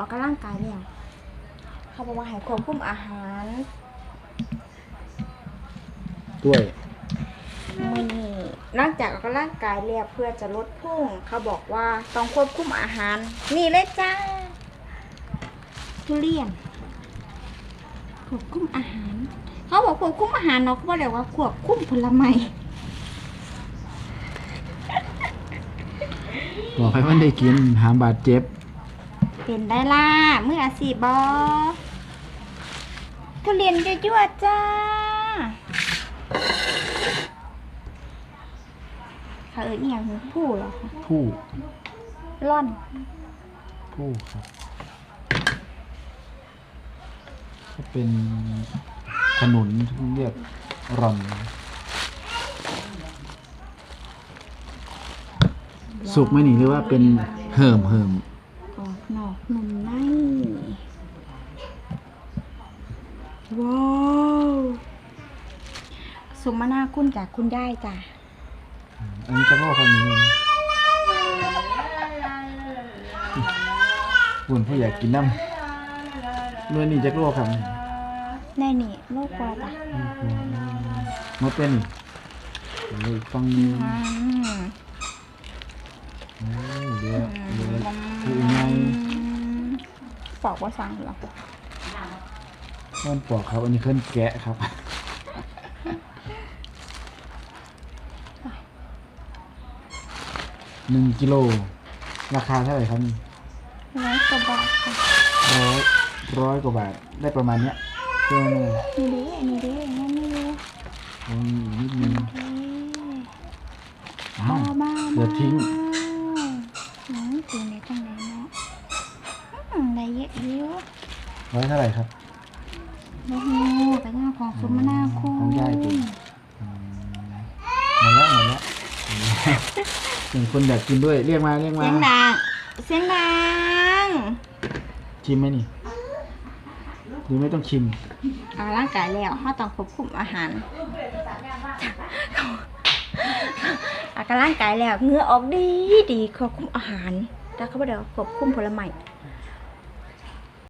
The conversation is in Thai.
ออกกำลังกายแล้วเขาบอกว่าให้ควบคุมอาหารด้วยมื้อนี้หลังจากออกกำลังกายแล้วเพื่อจะลดพุ่งเขาบอกว่าต้องควบคุมอาหาร นี่เลยจ้าทุเรียนควบคุมอาหาร เขาบอกควบคุมอาหารเนาะเขาบอกเรียกว่าควบคุมผลไม้บอกให้มันได้กินหามบาดเจ็บ เป็นได้ล่ะมืออาชีพบอทุเรียนยั่วๆจ้า เขาเอิ้นอหย่างหูผู้เหรอคะผู้ร่อน ผู้ครับก็เป็นขนุนที่เรียกร่อน สุกไหมนี่หรือว่าเป็นเหิมเหิมกรอบ นอกนุ่มในว้าวสมนาคุณจากคุณยายจ้ะอันนี้จะโลกคำนี้เลยบุญผู้อยากกินน้ำเมื่อนี้จะโลกคำนี้แน่นี่โลกกว่าจ้ะมาเป็นนี่เลยฟังนี้ ปอกว่าสั่งเหรอมันปอกครับ อันนี้เคลื่อนแกะครับ หนึ่งกิโล ราคาเท่าไหร่ครับนี่ร้อยกว่าบาทค่ะร้อยร้อยกว่าบาท ได้ประมาณเนี้ยเพื่อนเลยนี่เด้นี่เด้นั่นนี่เด้โอ้ยนิดนึงเด้อ้าวบ้าเดี๋ยวทิ้งอืมตีในจังไหนเนาะอืม ได้เยอะเยอะร้อยเท่าไหร่ครับโอ้โหกระย่างของสมนาคุณของยายติอืมหมดแล้วหมดแล้วหนึ่งคนอยากกินด้วย เรียกมาเรียกมา เสียงดังเสียงดังชิมไหมนี่หรือไม่ต้องชิมออกกำลังกายแล้วเขาต้องควบคุมอาหารออกกำลังกายแล้วเหงื่อออกดีดีควบคุมอาหาร แต่เขาบอกเดี๋ยวควบคุมผลไม้